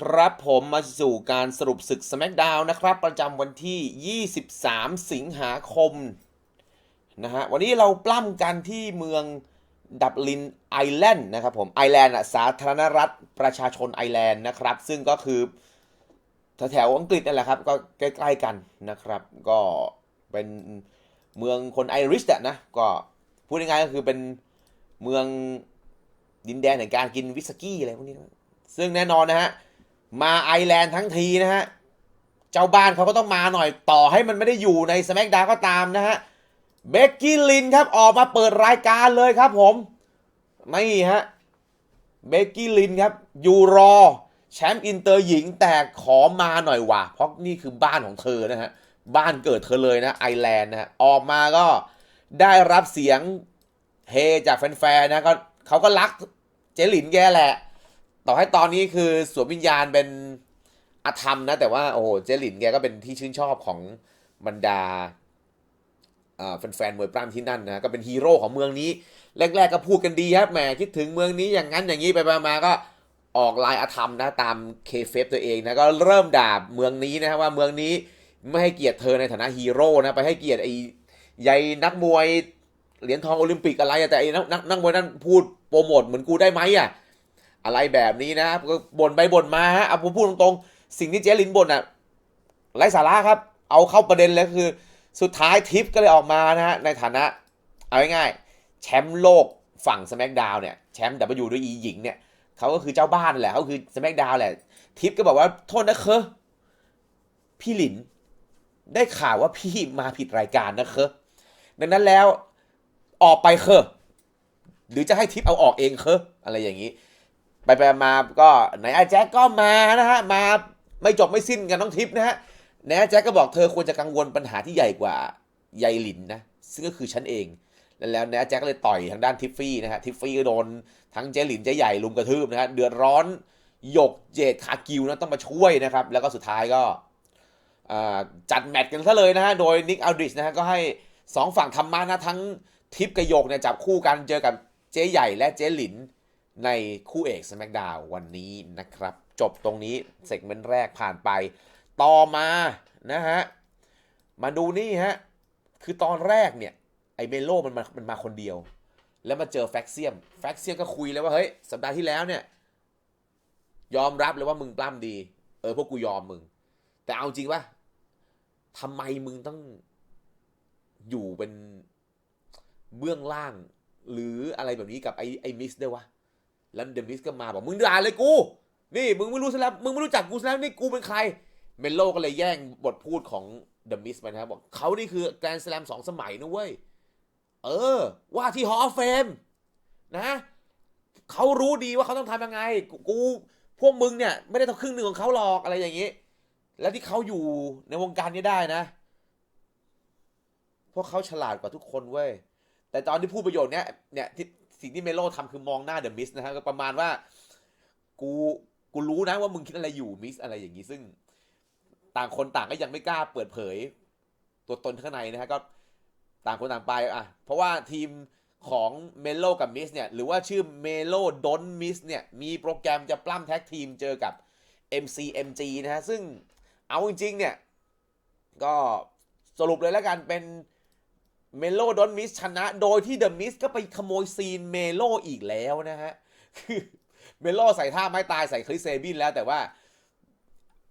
ครับผมมาสู่การสรุปศึก SmackDown นะครับ ประจำวันที่ 23 สิงหาคมนะฮะวันนี้เราปล้ำกันที่เมืองดับลินไอแลนด์นะครับผมไอแลนด์สาธารณรัฐประชาชนไอแลนด์นะครับ ซึ่งก็คือแถวๆอังกฤษนั่นแหละครับ ก็ใกล้ๆกันนะครับ ก็เป็นเมืองคนไอริชอะนะก็พูดง่ายๆก็คือเป็นเมืองดินแดนแห่งการกินวิสกี้อะไรพวกนี้ ซึ่งแน่นอนนะฮะ มาไอแลนด์ทั้งทีนะฮะ เจ้าบ้านเขาก็ต้องมาหน่อยต่อให้มันไม่ได้อยู่ในส m ม k ดาก็ตามนะฮะ เบกกี้ลินครับออกมาเปิดรายการเลยครับผมไม่ฮะ เบกกี้ลินครับยูรอแชมป์อินเตอร์หญิงแต่ขอมาหน่อยว่ะเพราะนี่คือบ้านของเธอนะฮะ บ้านเกิดเธอเลยนะไอแลนด์นะฮะออกมาก็ได้รับเสียงเฮจากแฟนๆนะก็เขาก็รักเจลินแกแหละ ต่อให้ตอนนี้คือสวมวิญญาณเป็นอธรรมนะ แต่ว่าโอ้โหเจลินแกก็เป็นที่ชื่นชอบของบรรดาแฟนๆมวยปล้ำที่นั่นนะก็เป็นฮีโร่ของเมืองนี้ แรก ๆ ก็พูดกันดีครับแหมคิดถึงเมืองนี้อย่างนั้นอย่างนี้ไปๆมาก็ออกลายอธรรมนะตามเคเฟฟตัวเองนะก็เริ่มด่าเมืองนี้นะว่าเมืองนี้ไม่ให้เกียรติเธอในฐานะฮีโร่นะไปให้เกียรติไอ้ใยนักมวยเหรียญทองโอลิมปิกอะไรแต่ไอ้นักนักนักมวยนั่นพูดโปรโมทเหมือนกูได้ไหมอะ อะไรแบบนี้นะก็บ่นไปบ่นมาฮะเอาผมพูดตรงๆ สิ่งที่เจ๊ลินบ่นอะไร้สาระครับ เอาเข้าประเด็นเลยคือ สุดท้ายทิปก็เลยออกมานะฮะในฐานะ เอาง่ายๆแชมป์โลกฝั่ง SmackDown เนี่ยแชมป์ W ด้วย E หญิงเนี่ยเขาก็คือเจ้าบ้านแหละเขาคือ SmackDown แหละ ทิปก็บอกว่าโทษนะเคอพี่หลิน ได้ข่าวว่าพี่มาผิดรายการนะเคอดังนั้นแล้วออกไปเคอหรือจะให้ทิปเอาออกเองเคออะไรอย่างนี้ ไปไปมาก็ไหนอาแจ็คก็มานะฮะมาไม่จบไม่สิ้นกันน้องทิพย์นะฮะไหนอาแจ็คก็บอกเธอควรจะกังวลปัญหาที่ใหญ่กว่าใยหลินนะซึ่งก็คือฉันเองแล้วนะอาแจ็คก็เลยต่อยทางด้านทิฟฟี่นะฮะทิฟฟี่ก็โดนทั้งเจหลินเจใหญ่ลุมกระทืบนะฮะเดือดร้อนหยกเจดคากิวนะต้องมาช่วยนะครับ แล้วก็สุดท้ายก็จัดแมตช์กันซะเลยนะฮะโดยนิกอัลดริชนะฮะก็ให้สองฝั่งทำมานะทั้งทิปกับหยกเนี่ยจับคู่กันเจอกับเจใหญ่และเจหลิน ในคู่เอก SmackDown วันนี้นะครับ จบตรงนี้เซกเมนต์แรกผ่านไป ต่อมานะฮะ มาดูนี่ฮะ คือตอนแรกเนี่ย ไอเมโลมันมามันมาคนเดียว แล้วมาเจอแฟกเซียม แฟกเซียมก็คุยเลยว่า เฮ้ย สัปดาห์ที่แล้วเนี่ย ยอมรับเลยว่ามึงปล้ำดี เออ พวกกูยอมมึง แต่เอาจริงปะทำไมมึงต้องอยู่เป็นเบื้องล่าง หรืออะไรแบบนี้กับไอไอมิสด้วยวะ แล้วเดมิสก็มาบอกมึงด่าเลยกู นี่มึงไม่รู้ซะแล้วมึงไม่รู้จักกูซะแล้วนี่กูเป็นใคร เมโลก็เลยแย่งบทพูดของเดมิสไปนะครับบอกเขานี่คือแกรนด์สแลมสองสมัยนะเว้ย เออ ว่าที่ฮอลเฟมนะเขารู้ดีว่าเขาต้องทำยังไง กูพวกมึงเนี่ย ไม่ได้ต้อครึ่งหนึ่งของเขาหรอกอะไรอย่างนี้ แล้วที่เขาอยู่ในวงการนี้ได้นะ พวกเขาฉลาดกว่าทุกคนเว้ยแต่ตอนที่พูดประโยชน์เนี้ยเนี่ยที่ สิ่งที่เมโลทำคือมองหน้าเดอะมิสนะฮะก็ประมาณว่า กูกูรู้นะว่ามึงคิดอะไรอยู่มิสอะไรอย่างนี้ซึ่ง ต่างคนต่างก็ยังไม่กล้าเปิดเผย ตัวตนข้างในนะฮะก็ต่างคนต่างไปอะเพราะว่าทีมของเมโลกับมิสเนี่ย หรือว่าชื่อเมโลดอนมิสเนี่ย มีโปรแกรมจะปล้ำแท็กทีมเจอกับ MCMG นะฮะ ซึ่งเอาจริงๆเนี่ย ก็สรุปเลยแล้วกันเป็น เมโลดอนมิสชนะโดยที่เดอะมิสก็ไปขโมยซีนเมโลอีกแล้วนะฮะ คือเมโลใส่ท่าไม้ตายใส่คริสเซบินแล้วแต่ว่า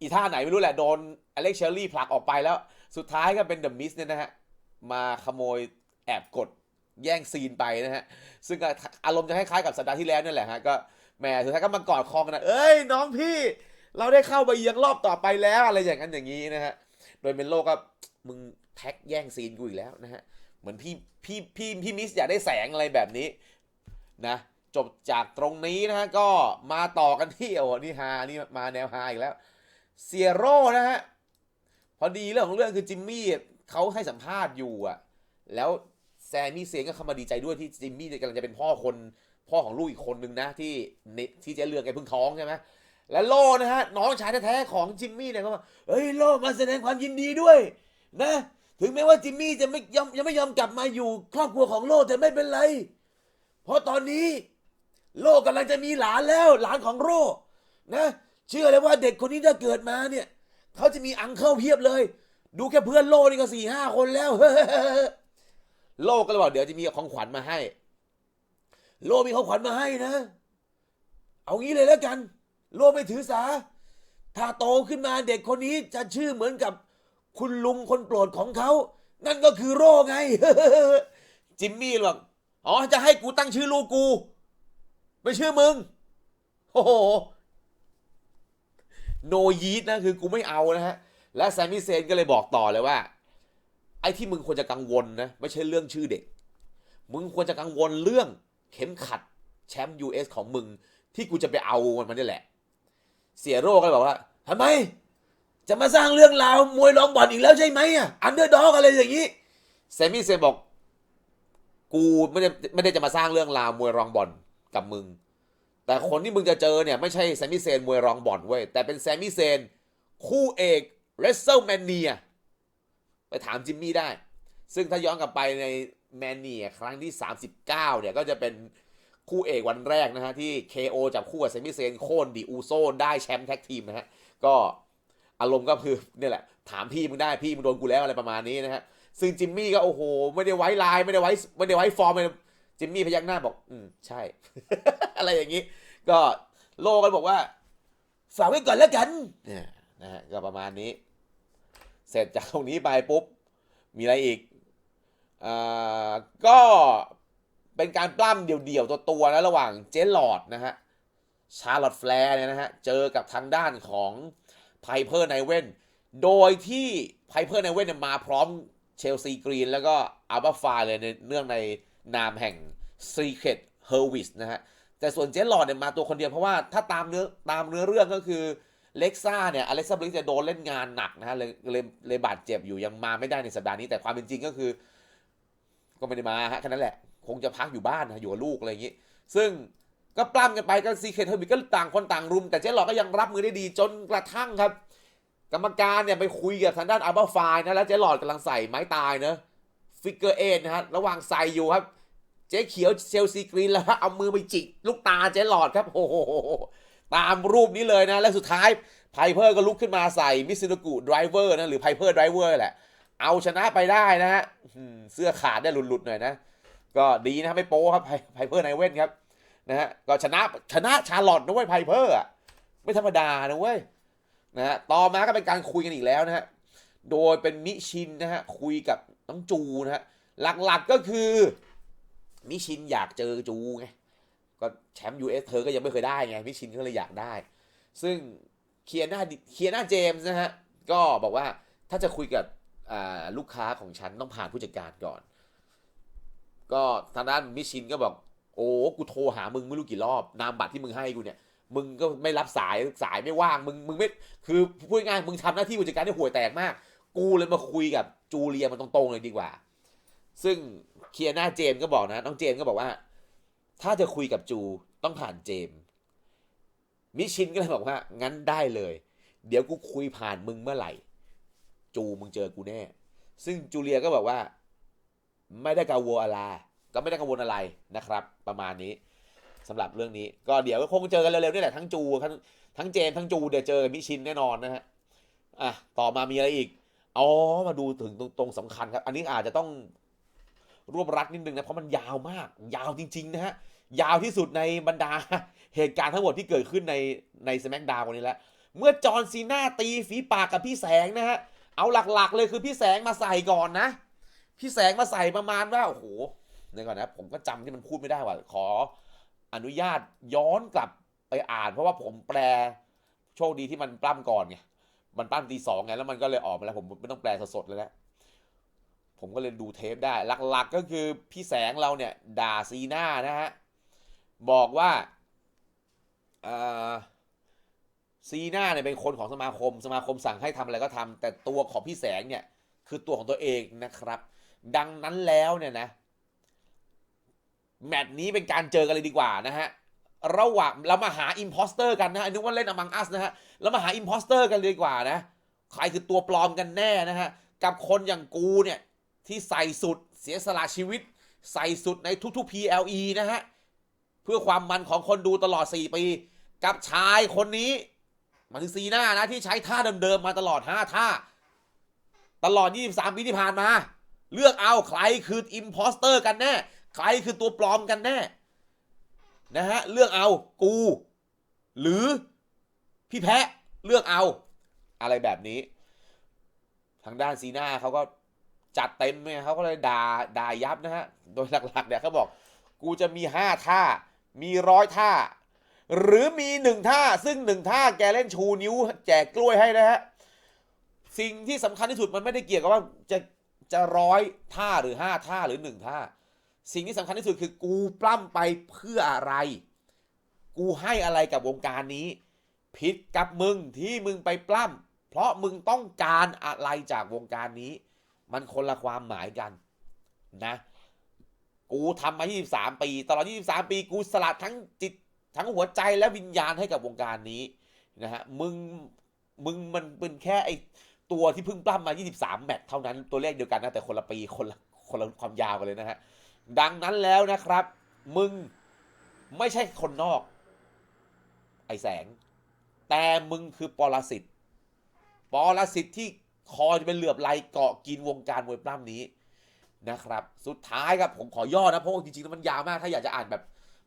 อีท่าไหนไม่รู้แหละโดนอเล็กเชอรี่ผลักออกไปแล้ว สุดท้ายก็เป็นเดอะมิสเนี่ยนะฮะ มาขโมยแอบกดแย่งซีนไปนะฮะ ซึ่งอารมณ์จะคล้ายๆกับสัปดาห์ที่แล้วนั่นแหละฮะก็แหมสุดท้ายก็มากอดคอกันนะเอ้ยน้องพี่ เราได้เข้าไปยังรอบต่อไปแล้วอะไรอย่างนั้นอย่างนี้นะฮะโดยเมโลก็มึงแท็กแย่งซีนกูอีกแล้วนะฮะ เหมือนพี่พี่พี่พี่มิสอยากได้แสงอะไรแบบนี้นะจบจากตรงนี้นะฮะก็มาต่อกันที่โอ้นี่ฮานี่มาแนวฮาอีกแล้วเซียโร่นะฮะพอดีเรื่องของเรื่องคือจิมมี่เขาให้สัมภาษณ์อยู่อะแล้วแซมมี่เซียนก็เข้ามาดีใจด้วยที่จิมมี่กำลังจะเป็นพ่อคนพ่อของลูกอีกคนนึงนะที่เนที่เจ๊เรืองแกเพิ่งท้องใช่ไหมแล้วโลนะฮะน้องชายแท้ๆของจิมมี่เนี่ยก็มาเฮ้ยโลมาแสดงความยินดีด้วย นะ ถึงแม้ว่าจิมมี่จะไม่ยอมยังไม่ยอมกลับมาอยู่ ครอบครัวของโลแต่ไม่เป็นไร เพราะตอนนี้โลกำลังจะมีหลานแล้ว หลานของโลนะ เชื่อเลยว่าเด็กคนนี้ถ้าเกิดมาเนี่ย เขาจะมีอังเคิลเพียบเลย ดูแค่เพื่อนโลนี่ก็สี่ห้าคนแล้วโลก็เลยบอกเดี๋ยวจะมีของขวัญมาให้ โลมีของขวัญมาให้นะ เอางี้เลยแล้วกัน โลไม่ถือสา ถ้าโตขึ้นมาเด็กคนนี้จะชื่อเหมือนกับ คุณลุงคนโปรดของเขา นั่นก็คือโรไง จิมมี่บอกอ๋อจะให้กูตั้งชื่อลูกกู ไม่ชื่อมึง โอ้โห โนยีดนะคือกูไม่เอานะฮะ และแซมมี่เซนก็เลยบอกต่อเลยว่า ไอ้ที่มึงควรจะกังวลนะ ไม่ใช่เรื่องชื่อเด็ก มึงควรจะกังวลเรื่องเข็มขัดแชมป์ US ของมึง ที่กูจะไปเอามันมานี่แหละ เสียโรคก็เลยบอกว่าทำไม จะมาสร้างเรื่องราวมวยร้องบอลอีกแล้วใช่ไหมอะอันเดอร์ด็อกอะไรอย่างนี้แซมมี่เซนบอก กูไม่ได้ไม่ได้จะมาสร้างเรื่องราวมวยร้องบอลกับมึง แต่คนที่มึงจะเจอเนี่ยไม่ใช่แซมมี่เซนมวยร้องบอลเว้ยแต่เป็นแซมมี่เซนคู่เอกเรสเซ l แมนเนียไปถามจิมมี่ได้ ซึ่งถ้าย้อนกลับไปในแมนเนียครั้งที่ 39 เนี่ยก็จะเป็นคู่เอกวันแรกนะฮะที่ KO จับคู่กับแซมมี่เซนโค่นดิอูโซได้แชมป์แท็กทีมนะฮะก็ อารมณ์ก็คือเนี่ยแหละ ถามพี่มึงได้พี่มึงโดนกูแล้วอะไรประมาณนี้นะฮะซึ่งจิมมี่ก็โอ้โห ไม่ได้ไว้ลายไม่ได้ไว้ไม่ได้ไว้ฟอร์มเลยจิมมี่พยักหน้าบอก อืมใช่ อะไรอย่างนี้ ก็โลกันบอกว่าฝากไว้ก่อนแล้วกันเนี่ยนะฮะก็ประมาณนี้ เสร็จจากตรงนี้ไปปุ๊บ มีอะไรอีกอ่าก็เป็นการปล้ำเดี่ยวๆ ตัวๆนะระหว่างเจลอดนะฮะชาร์ลอตแฟร์เนี่ยนะฮะ เจอกับทางด้านของ ไพเพอร์ไนเว่นโดยที่ไพเพอร์ไนเวนเนี่ยมาพร้อมเชลซีกรีนแล้วก็อัลบาฟาเลยในเนื่องในนามแห่ง Secret h e r w i s นะฮะ แต่ส่วนเจลอดเนี่ยมาตัวคนเดียว เพราะว่าถ้าตามเนื้อตามเนื้อเรื่องก็คือเล็กซ่าเนี่ยอเล็กซ่าบลิกจะโดนเล่นงานหนักนะฮะเลยเลยเลยบาดเจ็บอยู่ยังมาไม่ได้ในสัปดาห์นี้แต่ความเป็นจริงก็คือ ก็ไม่ได้มาฮะแค่นั้นแหละ คงจะพักอยู่บ้านนะอยู่กับลูกอะไรอย่างนี้ ซึ่ง ก็ปล้ำกันไปก็ซีเคทเทอร์บิก็ต่างคนต่างรุม แต่เจ๊หลอดก็ยังรับมือได้ดีจนกระทั่งครับ กรรมการเนี่ยไปคุยกับทางด้านอัลบาไฟนะแล้วเจ๊หลอดกำลังใส่ไม้ตายเนอะฟิกเกอร์เอ็นะฮะระหว่างใส่อยู่ครับ เจ๊เขียวเชลซีกรีนแล้วเอามือไปจิกลูกตาเจ๊หลอดครับโอ้โหตามรูปนี้เลยนะ และสุดท้ายไพเพอร์ก็ลุกขึ้นมาใส่มิซิโนกุไดรเวอร์นะหรือไพเพอร์ไดรเวอร์แหละ เอาชนะไปได้นะฮะเสื้อขาดได้หลุดๆหน่อยนะ ก็ดีนะไม่โป้ครับไพเพอร์ไนเว่นครับ นะฮะก็ชนะชนะชาร์ลอตนะเว้ยไพเพอร์อะไม่ธรรมดานะเว้ยนะฮะต่อมาก็เป็นการคุยกันอีกแล้วนะฮะโดยเป็นมิชินนะฮะคุยกับน้องจูนะฮะหลักๆก็คือ มิชินอยากเจอจูไงก็แชมป์ยูเอสเธอก็ยังไม่เคยได้ไงมิชินก็เลยอยากได้ ซึ่งเคียน่าเคียน่าเจมส์นะฮะก็บอกว่าถ้าจะคุยกับลูกค้าของฉันต้องผ่านผู้จัดการก่อน ก็ทางด้านมิชินก็บอก โอ้กูโทรหามึงไม่รู้กี่รอบ นามบัตรที่มึงให้กูเนี่ย มึงก็ไม่รับสายสายไม่ว่าง มึงมึงไม่คือพูดง่ายมึงทำหน้าที่ผู้จัดการได้ห่วยแตกมาก กูเลยมาคุยกับจูเลียมันตรงๆเลยดีกว่า ซึ่งเคียร์หน้าเจมส์ก็บอกนะน้องเจมส์ก็บอกว่า ถ้าจะคุยกับจูต้องผ่านเจมส์มิชินก็เลยบอกว่า งั้นได้เลย เดี๋ยวกูคุยผ่านมึงเมื่อไหร่ จูมึงเจอกูแน่ ซึ่งจูเลียก็บอกว่า ไม่ได้กังวอะไร ก็ไม่ได้กังวลอะไรนะครับ ประมาณนี้สำหรับเรื่องนี้ ก็เดี๋ยวก็คงเจอกันเร็วๆนี่แหละทั้งจูทั้งทั้งเจมทั้งจูเดี๋ยวเจอกับมิชินแน่นอนนะฮะอะต่อมามีอะไรอีกอ๋อมาดูถึงตรงตรงสำคัญครับ อันนี้อาจจะต้องรวบรัดนิดนึงนะเพราะมันยาวมาก ยาวจริง ๆ นะฮะยาวที่สุดในบรรดาเหตุการณ์ทั้งหมดที่เกิดขึ้นในในสแมกดาววันนี้แล้วเมื่อจอห์นซีน่าตีฝีปากกับพี่แสงนะฮะเอาหลักๆ เลยคือพี่แสงมาใส่ก่อนนะ พี่แสงมาใส่ประมาณว่าโอ้โห เดี๋ยวก่อนนะผมก็จำที่มันพูดไม่ได้ว่าขออนุญาตย้อนกลับไปอ่าน เพราะว่าผมแปลโชคดีที่มันปล้ำก่อนไงมันปล้ำตีสองไงแล้วมันก็เลยออกมาแล้วผมไม่ต้องแปลสดๆเลยแล้วผมก็เลยดูเทปได้หลักๆก็คือพี่แสงเราเนี่ยด่าซีน่านะฮะบอกว่าซีน่าเนี่ยเป็นคนของสมาคม สมาคมสั่งให้ทำอะไรก็ทำแต่ตัวของพี่แสงเนี่ยคือตัวของตัวเองนะครับ ดังนั้นแล้วเนี่ยนะ แมตช์นี้เป็นการเจอกันเลยดีกว่านะฮะระหว่างเรามาหาอิมพอสเตอร์กันนะนึกว่าเล่นอมังอัสนะฮะเรามาหาอิมพอสเตอร์กันเลยดีกว่านะ ใครคือตัวปลอมกันแน่นะฮะ กับคนอย่างกูเนี่ย ที่ใส่สุดเสียสละชีวิต ใส่สุดในทุกๆ PLE นะฮะ เพื่อความมันของคนดูตลอด 4 ปี กับชายคนนี้มันคือซีน่านะ ที่ใช้ท่าเดิมๆมาตลอด 5 ท่า ตลอด 23 ปีที่ผ่านมา เลือกเอาใครคืออิมพอสเตอร์กันแน่ ใครคือตัวปลอมกันแน่นะฮะเลือกเอากู หรือพี่แพะเลือกเอา อะไรแบบนี้ ทางด้านซีน่าเขาก็จัดเต็มเนี่ยเขาก็เลยด่าด่ายับนะฮะ โดยหลักๆเนี่ยเขาบอก กูจะมีห้าท่า มีร้อยท่า หรือมีหนึ่งท่า ซึ่งหนึ่งท่าแกเล่นชูนิ้ว แจกกล้วยให้นะฮะ สิ่งที่สำคัญที่สุดมันไม่ได้เกี่ยวกับว่าจะจะร้อยท่าหรือห้าท่าหรือหนึ่งท่า สิ่งที่สำคัญที่สุดคือกูปล้ำไปเพื่ออะไร กูให้อะไรกับวงการนี้ ผิดกับมึงที่มึงไปปล้ำเพราะมึงต้องการอะไรจากวงการนี้ มันคนละความหมายกันนะ กูทำมา 23 ปี ตลอด 23 ปี กูสละทั้งจิต ทั้งหัวใจและวิญญาณให้กับวงการนี้นะฮะ มึง มึงมันเป็นแค่ไอตัวที่เพิ่งปล้ำมา 23 แมตช์เท่านั้น ตัวเลขเดียวกันนะแต่คนละปี คนละ คนละความยาวกันเลยนะฮะ ดังนั้นแล้วนะครับ มึงไม่ใช่คนนอก ไอแสง แต่มึงคือปรสิตปรสิตที่คอยจะเป็นเหลือบไหลเกาะกินวงการมวยปล้ำนี้นะครับ สุดท้ายครับผมขอย่อนะ เพราะว่าจริงๆแล้วมันยาวมาก ถ้าอยากจะอ่านแบบ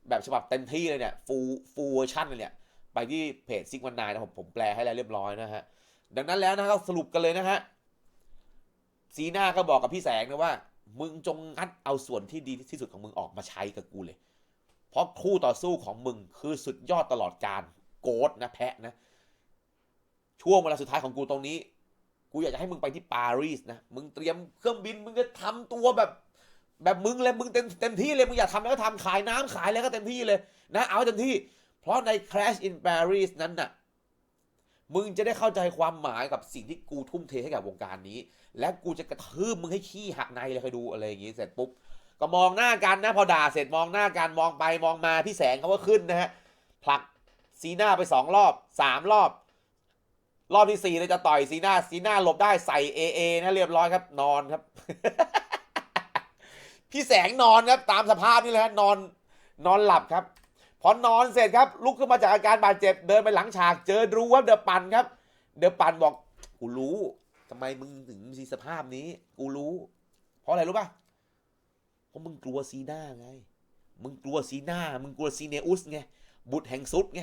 แบบฉบับเต็มที่เลยเนี่ยฟูฟูเวอร์ชันเลยเนี่ย ไปที่เพจซิกวันนายนะผมผมแปลให้แล้วเรียบร้อยนะฮะ ดังนั้นแล้วนะครับสรุปกันเลยนะฮะซีน่าก็บอกกับพี่แสงนะว่า มึงจงงัดเอาส่วนที่ดีที่สุดของมึงออกมาใช้กับกูเลย เพราะคู่ต่อสู้ของมึงคือสุดยอดตลอดการโกดนะแพะนะ ช่วงเวลาสุดท้ายของกูตรงนี้ กูอยากจะให้มึงไปที่ปารีสนะ มึงเตรียมเครื่องบิน มึงก็ทำตัวแบบ แบบมึงเลย มึงเต็มเต็มที่เลย มึงอยากทำอะไรก็ทำขายน้ำขายอะไรก็เต็มที่เลย นะ เอาเต็มที่ เพราะใน Crash in Paris นั้นน่ะ มึงจะได้เข้าใจความหมายกับสิ่งที่กูทุ่มเทให้กับวงการนี้ และกูจะกระทืบมึงให้ขี้หักในเลยคอยดูอะไรอย่างงี้เสร็จปุ๊บก็มองหน้ากันนะพอด่าเสร็จมองหน้ากันมองไปมองมาพี่แสงเขาก็ขึ้นนะฮะผลักซีหน้าไปสองรอบสามรอบ รอบที่สี่เลยจะต่อยซีหน้าซีหน้าหลบได้ใส่เอเอนะเรียบร้อยครับ นอนครับ พี่แสงนอนครับ ตามสภาพนี่แหละฮะนอนนอนหลับครับ พอนอนเสร็จครับ ลุกขึ้นมาจากอาการบาดเจ็บเดินไปหลังฉากเจอรู้ว่าเดอะปันครับ เดอะปันบอกกูรู้ทำไมมึงถึงมีสภาพนี้ กูรู้ เพราะอะไรรู้ป่ะเพราะมึงกลัวซีน้าไง มึงกลัวซีน้ามึงกลัวซีเนอุสไงบุตรแห่งซุดไง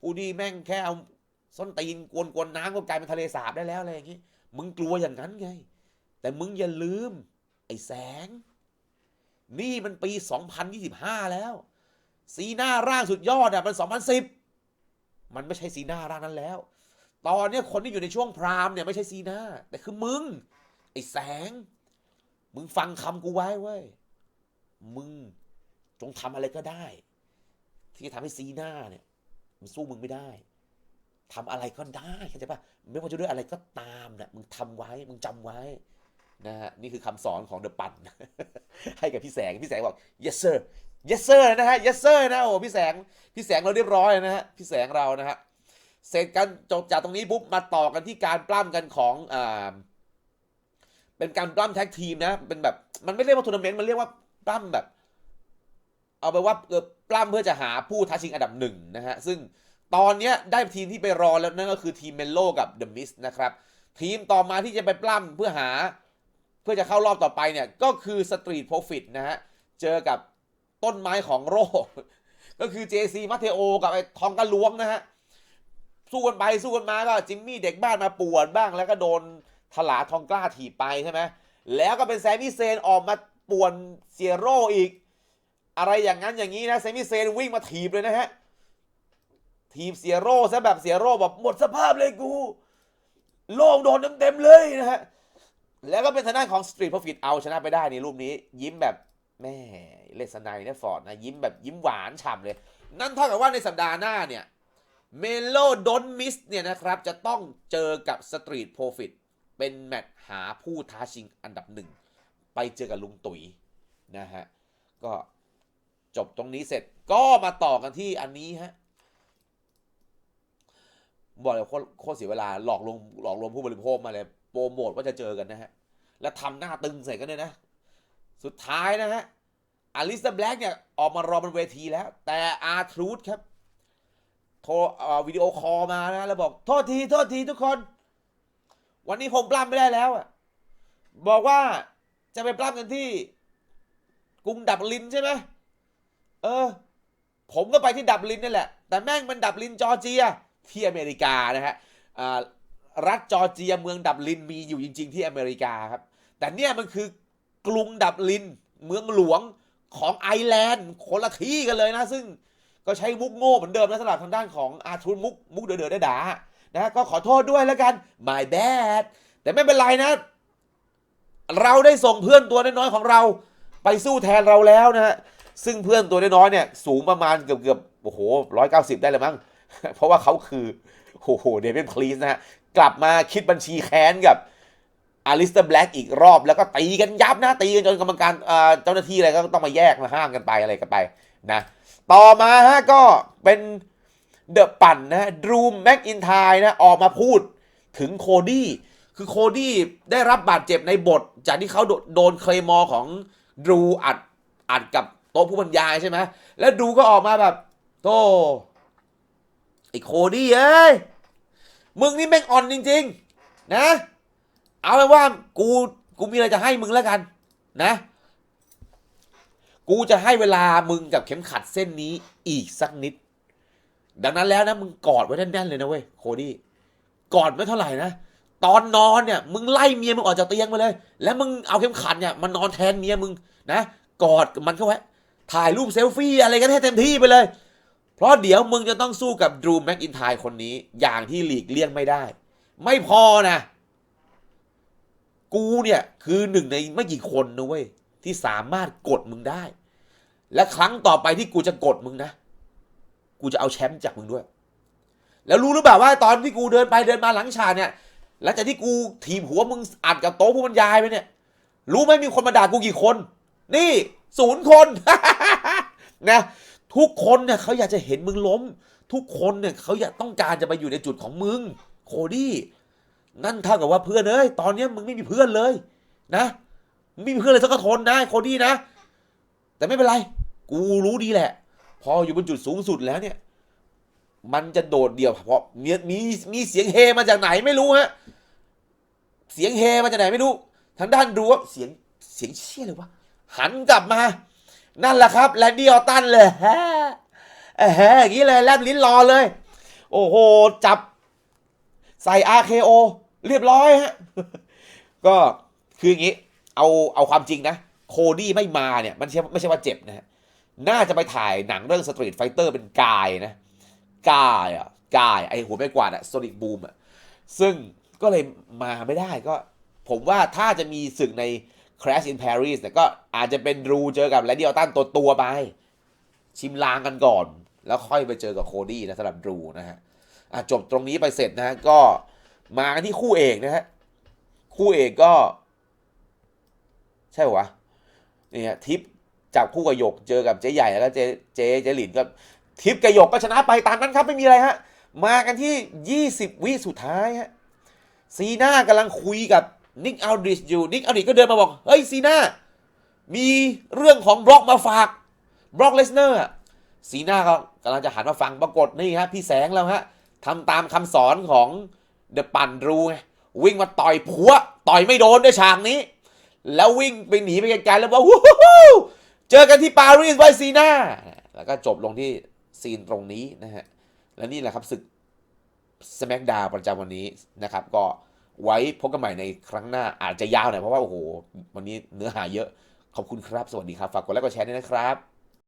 ผู้ดีแม่งแค่เอาส้นตีนกวนกวนๆน้ำก็กลายเป็นทะเลสาบได้แล้วอะไรอย่างงี้มึงกลัวอย่างนั้นไง แต่มึงอย่าลืม ไอ้แสง นี่มันปี 2025 แล้ว ซีหน้าร่างสุดยอดอะมัน 2010 มันไม่ใช่ซีหน้าร่างนั้นแล้ว ตอนเนี้ยคนที่อยู่ในช่วงพรามเนี่ยไม่ใช่ซีหน้า แต่คือมึง ไอ้แสง มึงฟังคำกูไว้เว้ย มึงจงทำอะไรก็ได้ ที่จะทำให้ซีหน้าเนี่ยมันสู้มึงไม่ได้ทำอะไรก็ได้เข้าใจปะไม่ว่าจะด้วยอะไรก็ตามเนะมึงทำไว้ มึงจำไว้ นะฮะนี่คือคำสอนของเดอะปันให้กับพี่แสงพี่แสงบอก yes sir yes sir นะฮะ yes sir นะโอ้พี่แสงพี่แสงเราเรียบร้อยนะฮะพี่แสงเรานะฮะเสร็จกันจบจากตรงนี้ปุ๊บมาต่อกันที่การปล้ำกันของอ่าเป็นการปล้ำแท็กทีมนะเป็นแบบมันไม่เรียกว่าทัวร์นาเมนต์มันเรียกว่าปล้ำแบบ เอาไปว่าเออปล้ำเพื่อจะหาผู้ท้าชิงอันดับหนึ่งนะฮะซึ่งตอนนี้ได้ทีมที่ไปรอแล้วนั่นก็คือทีมเมนโลกับเดอะมิสนะครับทีมต่อมาที่จะไปปล้ำเพื่อหา เพื่อจะเข้ารอบต่อไปเนี่ย ก็คือสตรีทโปรฟิตนะฮะ เจอกับต้นไม้ของโรค ก็คือ JC มัตเทโอ กับไอ้ทองกระล้วงนะฮะ สู้กันไปสู้กันมาก็จิมมี่เด็กบ้านมาป่วนบ้าง แล้วก็โดนถลาทองกล้าถีบไปใช่ไหมแล้วก็เป็นแซมมี่เซนออกมาป่วนเซียโรอีก อะไรอย่างนั้นอย่างนี้นะแซมมิเซนวิ่งมาถีบเลยนะฮะทีมเสียโร่ซะแบบเสียโร่แบบหมดสภาพเลยกู โล่งโดนเต็มๆเลยนะฮะ แล้วก็เป็นทางด้านของสตรีท p รฟิตเอาชนะไปได้ในรูปนี้ ยิ้มแบบแม่เลสไนเนี่ยฟอร์ดนะ ยิ้มแบบยิ้มหวานฉ่ำเลย นั่นเท่ากับว่าในสัปดาห์หน้าเนี่ยเมโลดอนมิสเนี่ยนะครับ จะต้องเจอกับสตรีท p รฟิตเป็นแมตช์หาผู้ท้าชิงอันดับหนึ่ง ไปเจอกับลุงตุ๋ยนะฮะ ก็จบตรงนี้เสร็จก็มาต่อกันที่อันนี้ฮะ บอกเลยโคตรเสียเวลาหลอกลวงหลอกลวงผู้บริโภคมาเลย โปรโมทว่าจะเจอกันนะฮะ แล้วทำหน้าตึงใส่กันด้วยนะ สุดท้ายนะฮะอลิสต์แบล็กเนี่ย ออกมารอบนเวทีแล้ว แต่อาร์ทรูดครับ โทรวิดีโอคอลมานะ แล้วบอก โทษที โทษทีทุกคน วันนี้ผมปล้ำไม่ได้แล้วอะบอกว่าจะไปปล้ำกันที่ กรุงดับลินใช่ไหมเออ ผมก็ไปที่ดับลินนั่นแหละ แต่แม่งมันดับลินจอร์เจียที่อเมริกานะฮะอ่า รัฐจอร์เจียเมืองดับลินมีอยู่จริง ๆ ที่อเมริกาครับ แต่เนี่ยมันคือกรุงดับลิน เมืองหลวงของไอร์แลนด์คนละที่กันเลยนะ ซึ่งก็ใช้มุกโง่เหมือนเดิมนะสำหรับทางด้านของอาทุนมุกมุกเดือดๆด่าๆนะก็ขอโทษด้วยแล้วกัน my bad แต่ไม่เป็นไรนะ เราได้ส่งเพื่อนตัวน้อยๆของเรา ไปสู้แทนเราแล้วนะฮะซึ่งเพื่อนตัวน้อยๆเนี่ยสูงประมาณเกือบเกือบโอ้โหร้อยเก้าสิบได้เลยมั้ง เพราะว่าเขาคือโอ้โหเดวิดคลีสนะฮะ กลับมาคิดบัญชีแค้นกับอาริสเตอร์แบล็กอีกรอบแล้วก็ตีกันยับนะตีกันจนกรรมการเจ้าหน้าที่อะไรก็ต้องมาแยกมาห้ามกันไปอะไรกันไปนะต่อมาฮะก็เป็นเดอะปั่นนะดรูมแม็กอินทายนะออกมาพูดถึงโคดี้คือโคดี้ได้รับบาดเจ็บในบท จากที่เขาโดโดนเคลมอของดรูอัดอัดกับโต๊ะผู้บรรยายใช่ไหมแล้วดรูก็ออกมาแบบโตไอ้โคดี้เอ้ย มึงนี่แม่งอ่อนจริง ๆ นะ เอาเป็นว่ากูกูมีอะไรจะให้มึงแล้วกัน นะ กูจะให้เวลามึงกับเข็มขัดเส้นนี้อีกสักนิด ดังนั้นแล้วนะมึงกอดไว้แน่นๆเลยนะเว้ยโคดี้กอดไม่เท่าไหร่นะตอนนอนเนี่ยมึงไล่เมียมึงออกจากเตียงมาเลย แล้วมึงเอาเข็มขัดเนี่ยมานอนแทนเมียมึงนะกอดมันเข้าไว้ถ่ายรูปเซลฟี่อะไรกันให้เต็มที่ไปเลย เพราะเดี๋ยวมึงจะต้องสู้กับดรูแม็กอินไทยคนนี้ อย่างที่หลีกเลี่ยงไม่ได้ ไม่พอนะ กูเนี่ย คือหนึ่งในไม่กี่คนนะเว้ย ที่สามารถกดมึงได้ และครั้งต่อไปที่กูจะกดมึงนะ กูจะเอาแชมป์จากมึงด้วย แล้วรู้หรือเปล่าว่าตอนที่กูเดินไปเดินมาหลังฉากเนี่ยหลังจากที่กูถีบหัวมึงอัดกับโต๊ะผู้บรรยายไปเนี่ย รู้ไหมมีคนมาด่ากูกี่คน นี่ศูนย์คนนะ ทุกคนเนี่ยเขาอยากจะเห็นมึงล้ม ทุกคนเนี่ยเขาอยากต้องการจะไปอยู่ในจุดของมึง โคดี้นั่นเท่ากับว่าเพื่อนเอ้ยตอนเนี้ยมึงไม่มีเพื่อนเลย นะไม่มีเพื่อนเลยสักคนนะโคดี้นะ แต่ไม่เป็นไร กูรู้ดีแหละ พออยู่บนจุดสูงสุดแล้วเนี่ย มันจะโดดเดี่ยวเพราะมีมีมีเสียงเฮมาจากไหนไม่รู้ฮะเสียงเฮมาจากไหนไม่รู้ ทางด้านดูว่าเสียงเสียงเชี่ยเลยวะหันกลับมา นั่นแหละครับแลนดี้ออตันเลยฮะเอ้อฮะอย่างนี้เลยแลบลิ้นรอเลย โอ้โห จับ ใส่ RKO เรียบร้อยฮะ ก็คืออย่างนี้ เอาเอาความจริงนะ โคดี้ไม่มาเนี่ย มันไม่ใช่ว่าเจ็บนะฮะน่าจะไปถ่ายหนังเรื่องสตรีทไฟเตอร์เป็นกายนะ กายอะกาย ไอหัวไม่กวาดอะโซนิกบูมอะซึ่งก็เลยมาไม่ได้ก็ ผมว่าถ้าจะมีศึกใน Crash in Paris เนี่ยก็อาจจะเป็นรูเจอกับแลดี้ออตันตัวตัวไป ชิมลางกันก่อน แล้วค่อยไปเจอกับโคดี้นะสำหรับรูนะฮะจบตรงนี้ไปเสร็จนะฮะก็มากันที่คู่เอกนะฮะคู่เอกก็ ใช่ปะวะเนี่ยทิปจับคู่กับหยกเจอกับเจ๊ใหญ่แล้วก็เจ๊เจ๊เจ๊หลินก็ทิปกับหยกก็ชนะไปตามนั้นครับไม่มีอะไรฮะมากันที่ 20 วิสุดท้ายฮะซีน่ากำลังคุยกับ นิกอัลดริชอยู่นิกอัลดริชก็เดินมาบอก เฮ้ยซีน่ามีเรื่องของบล็อกมาฝากบล็อกเลสเนอร์ซีน่าก็กำลังจะหันมาฟังปรากฏนี่ฮะพี่แสงแล้วฮะทำตามคำสอนของเดอะปันรูไงวิ่งมาต่อยผัว ต่อยไม่โดนด้วยฉากนี้ แล้ววิ่งไปหนีไปไกลๆแล้วบอกวู้ฮู้เจอกันที่ปารีสไวซีน่าแล้วก็จบลงที่ซีนตรงนี้นะฮะ และนี่แหละครับศึก SmackDown ประจำวันนี้นะครับ ก็ ไว้พบกันใหม่ในครั้งหน้าอาจจะยาวหน่อยเพราะว่าโอ้โหวันนี้เนื้อหาเยอะขอบคุณครับ สวัสดีครับ ฝากกดไลค์กดแชร์ด้วยนะครับ